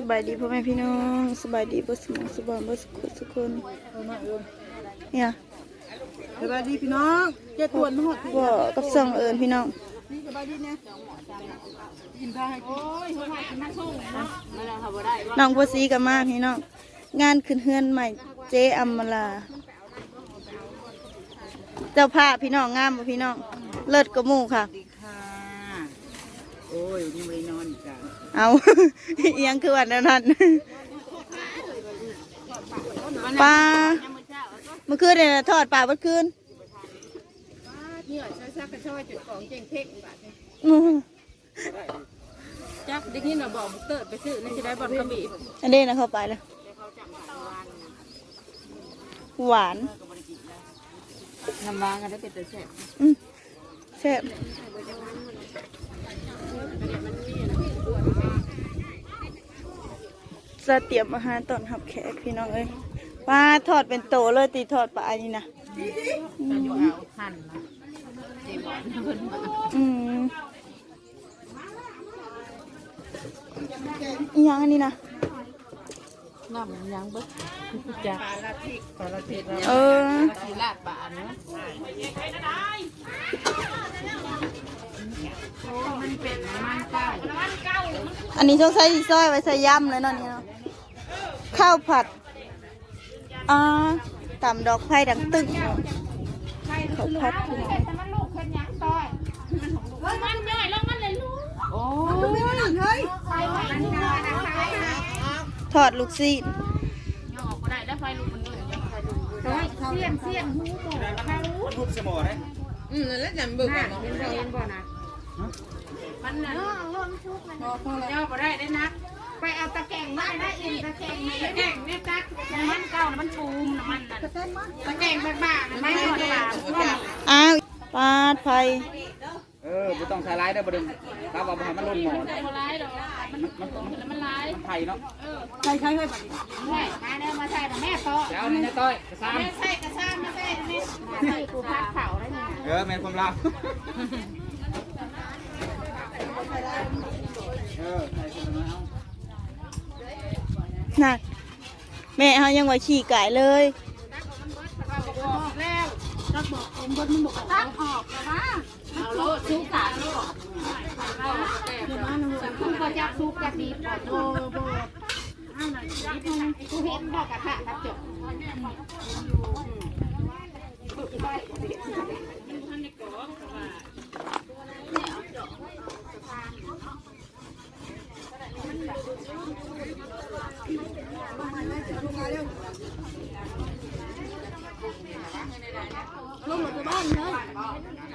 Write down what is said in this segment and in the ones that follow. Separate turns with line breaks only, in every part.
สบายดีพ่อแม่พี่น้องสบายดีบ่สมองสบายบ่สุขสุขคนเนี่ย
สบายดีพี่น้องเจ็ดตัวหมด
บ่กับสองเอิญพี่น้อง
นี่สบายดีเนี่ยกินข้าวให้กิน
น้องบัวสีกับมาพี่น้องงานขึ้นเฮือนใหม่เจ๊อัมมาลา เจ้าภาพพี่น้องงามบ่พี่น้อง เลิศกว่าหมู่ค่ะ
ดีค่ะ โอ้ยนี่ไม่ได้นอนอีกจ้ะ
เอาอิหยังคือวันนั้นนั้นปลาเมื่อคืนเนี่ยทอดปลาเมื่อคืน
เนี่ยช่วยซักกระช่วยจุดของเจงเพ่งบาท
อื้อ
จักได้ยินเราบอกเติร์ดไปซื้อนี่จะได้บอลกระบี่
อันนี้นะเข้าไปแล้วหวาน
น้ำวางกันได้เป็นตัวแซ่บ
อืมแซ่บ จะเตรียมอาหารตอนหับแขกพี่น้องเอ้ยปลาทอดเป็นโตเลยตีทอดปลาอันนี้นะ
จะอยู่เอาหั่นนะเจ๊บอลเพิ่นมา
อืมอีหยังอันนี้นะ
น้ำยังเบิ้จ้ะปลาละทิกปลาละทิก
เออ
ที่ลาดปลาเนาะมันเป็นมันเก้า
อันนี้ต้องใช้สีซอยไว้ใส่ย่ำเลยเนาะนี่เนาะ ข้าวผัดอ่าตำดอกไผ่ดังตึ้งเนาะข้าวผัดพี่น้อง
มันย่อยแล้วมันเลยลูก
โอ้ยเฮ้ย
ไฟมันย่อยนะคะ
ทอดลูกซีน
ย่อออกก็ได้แล้วไฟลูกมันเลยเสียนเสียนหูบอกเขา
อืมแล้วจำเบิกก่อนเนาะ
เป็นบ่เป็นบ่นะมันน่ะร่มชุกมัน
พอพอแล้ว
ย่อก็ได้ได้นัก ไปเอาตะแกรงมาได้อินตะแกรงนี่ตะแกรงเนี่ยตักมันเก่ามันปูมน้ำมันน่ะตะแกรงบ้าๆไม่หมดปา
อ้าวปาดไฟ
เออบ่ต้องส่ร้ายได้อบ่ดึงถ้าว่าบ่ให้มันหล่นหมอน
มันร้ายหรอมันมันร้าย
มันไผ่เนาะ
ใครใครให้บัตร
แม่มาเด้อมาใส่แม่โต
เดี๋ยวนี่นะต้อยกระซาม
ใส่กระซ้ำมาใส่แม่ใส่กูพัดเผาได้นี่
เออแม่นความลับเออใส่ถุงมาเอา
น่ะแม่เขายังไว้ขี่ไก่เลย
บอกแล้วตักบอกเอ็มบนมันบอกตักออกแล้วว่าเอาโลดซุกขาโลดคุก็จะซุกจะดีปอดโบโบกูเห็นบอกกระทะกระจก เพราะว่ามันปูกูใส่มันได้นี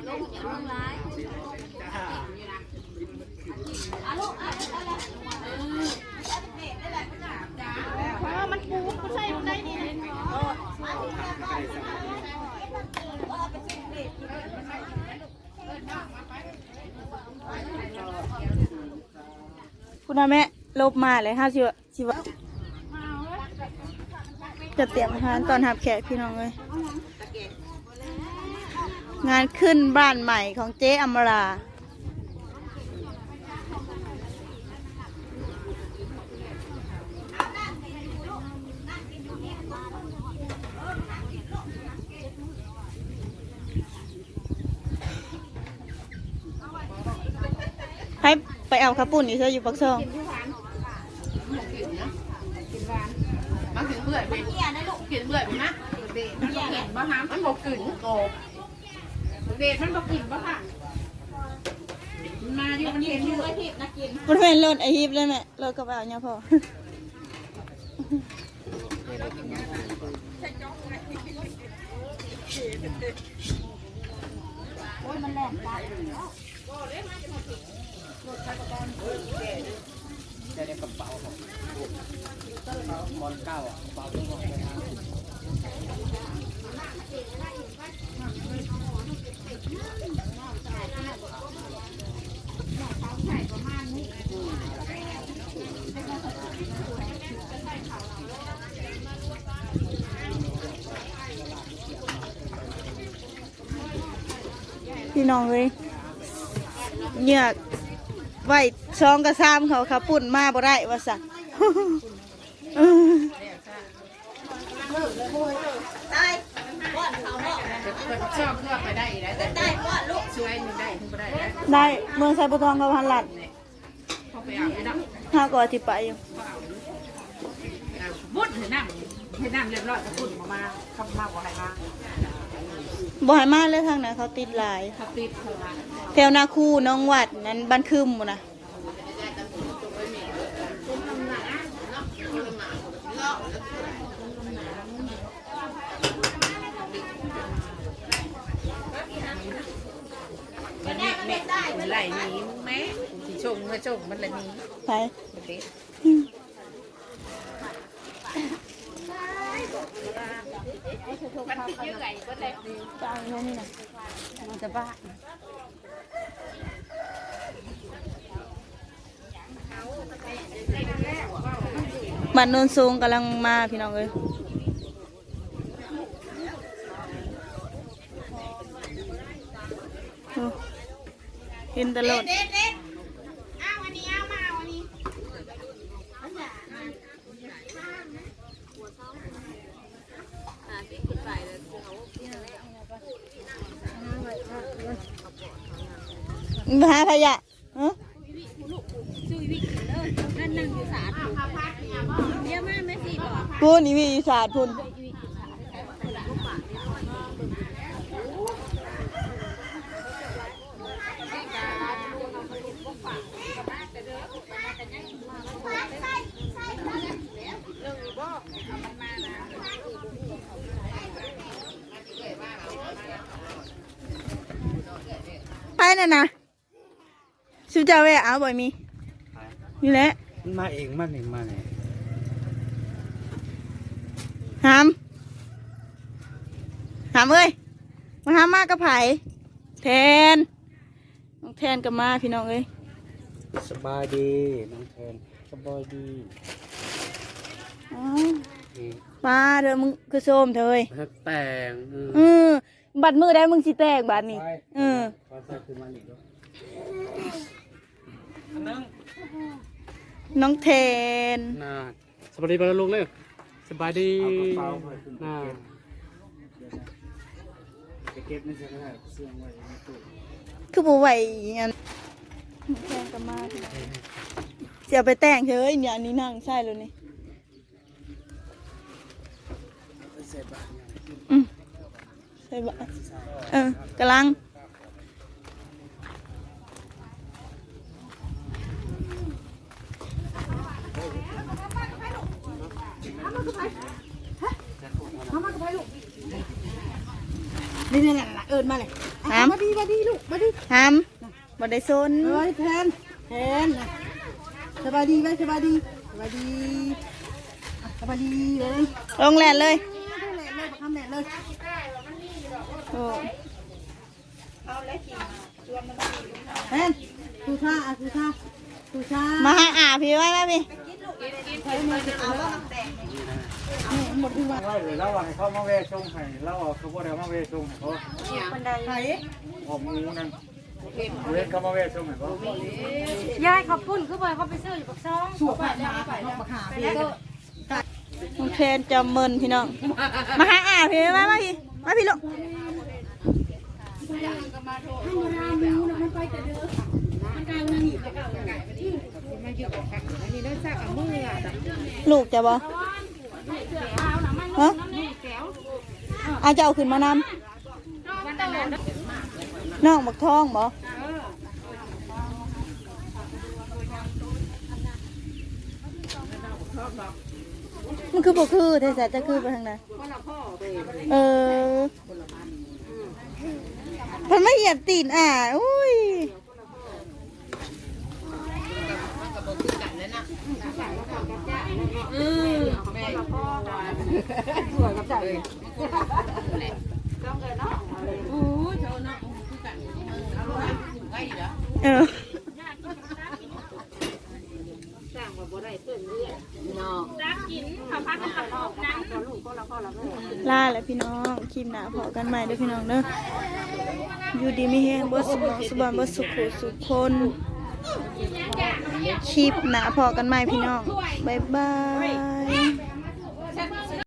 ่
คุณอแม่ลบมาเลยห้าชิวะชิวะจะเตรียมอาหารตอนหับแขกพี่น้องเลย งานขึ้นบ้านใหม่ของเจ๊อมราให้ไปเอาข้าวปุ้นนี่เธออยู่ปักซอง
มาถึงเบื่อไปกินเบื่อไปนะเด็ดมันบอกกินะมันบอกกึ่นโอ้ เด็ดมันบอกกินบ้าค่ะมันมาอยู่มันเห็นอยู่ไอ้ทิพย์นะกิน
มันเป็นรถไอฮิปเลยแม่รถกระบะเนี่ยพอ
จะได้กระเป๋าของบอลเก้าอะกระเป๋าตัวของ
พี่น้องเลยเหยือกไว้ช่องกระซ้ำเขาข้าปุ้นมาบ่ได้ว่าสั่งเออ
เพิ่น ชอบเพื่องไปได้แล้วแต่ได้พ่อลูกช่วยหนึงได้ถึงบ่ได้แล้ว
ได้เมืองไซบุทองกับพันหลัด
พอไปเอาไปดับ
ห้าก็อธิไปอยู่
บุญเห็นน้ำเห็นน้ำเรียบร้อยจะบุญออกมาคำมากกว่าใครมา
บ่อยมากเลยทางไหนเขาติดหลาย
เขาติดเขามา
แถวนาคูน้องวัดนั้นบ้านคืมหมดนะ
แม่แม่มันไหลหนีมึงแม่ที่ชงเมื่อชงมันไหลหนี้
ไป
มันติดมันติดเยอะไงก็เลย
จะเอาเงินนี่นะ
มันจะบ้า
บ้านโนนสูงกำลังมาพี่น้องเอ้ย เห็นตลอด
เด็ดเด็ดอ้าววันนี้อ้าวมาวันนี้
มาหาขยะฮะ
เยอะมากไหมสิบอก
พูนอีวีอีสานพูน น่ะนะชิวจะแวะเอาบ่อยมีนี่แหละ
มันมาเองมันเองมาเนี่ย
หามหามเอ้ยมาหามมากกระไผ่แทนน้องแทนกับมาพี่น้องเอ้ย
สบายดีน้องแทนสบายดี
อ๋อ
นี่
มาเด้อมึงคือโซมเถอะเอ้ย
ถ้าแต่งเออ
เออ บัดมือได้มึงสิแตกบัดนี้
ไป
เออ
ขอใส่คือมันอีกด้วยอันนึง
น้องแทน
น่าสบายดีปะลูกเลยสบายดีน่าจะเก็บไม่ใช่ไหมเสื่อมไว้ในตู้
คือบ่ไหวอหยังน้องแทนกับมาพี่น้องเสียไปแต่งเถอะเอ้ยเนี่ยอันนี้นั่งใช่แล้วนี่
เสร็จบ้านยัง
อืมใช่บะเออกำลัง
นี่นี่แหละเอิญมาเลย
หาม
มาดีมาดีลูกมาดี
หามบ่ได้ซน
เอ้ยแทนแทนนะสบายดีไหมสบายดีสบายดีอะสบายดีเลย
ลงแลนเลย
ได้เลยเลยประคำแดดเลย
โอ้
แทนดูท่าอะดูท่าดูท่า
มาหาอาพี่ไว้ไหมพี่
หมดที่ว่า
ว่าเลยเล่าว่าให้เขามาเวชชงให้เล่าว่าเขาบอกเดี๋ยวมาเวชชงให้เขา
ไผ่
ผมงูนั่นเวชเขามาเวชชงให้เขา
ยายเขาพุ่นคือบ่อยเขาไปซื้ออยู่ปักซองสวดไปแล้วไปแล้วปักหาไปแล้ว
น้องแทนจำเมินพี่น้อง มาหาอาพี่ไว้ไหมพี่มาพี่ลูก มาพี่ลูก
อันนี้ได้สักอะมืออะ
ลูกจะบ่ฮะอาจะเอาขึ้นมานำน้องบักทองบ่มันคือบ่คือแต่แต่จะคือไปทางไหนเออ มันไม่เหยียบตีนอะอุ้ย
อือแม่สวยกับใจเลยอู้เจ้าเนาะคือกันเอาลูกไว้เหรอ
เออ
เนาะ
ล่าแล้วพี่น้องคลิปหนาพอกันใหม่เด้อพี่น้องเด้ออยู่ดีไม่แฮงบ่สมองสบายบ่สุขสุขคนคลิปหนาพอกันใหม่พี่น้อง บ๊ายบาย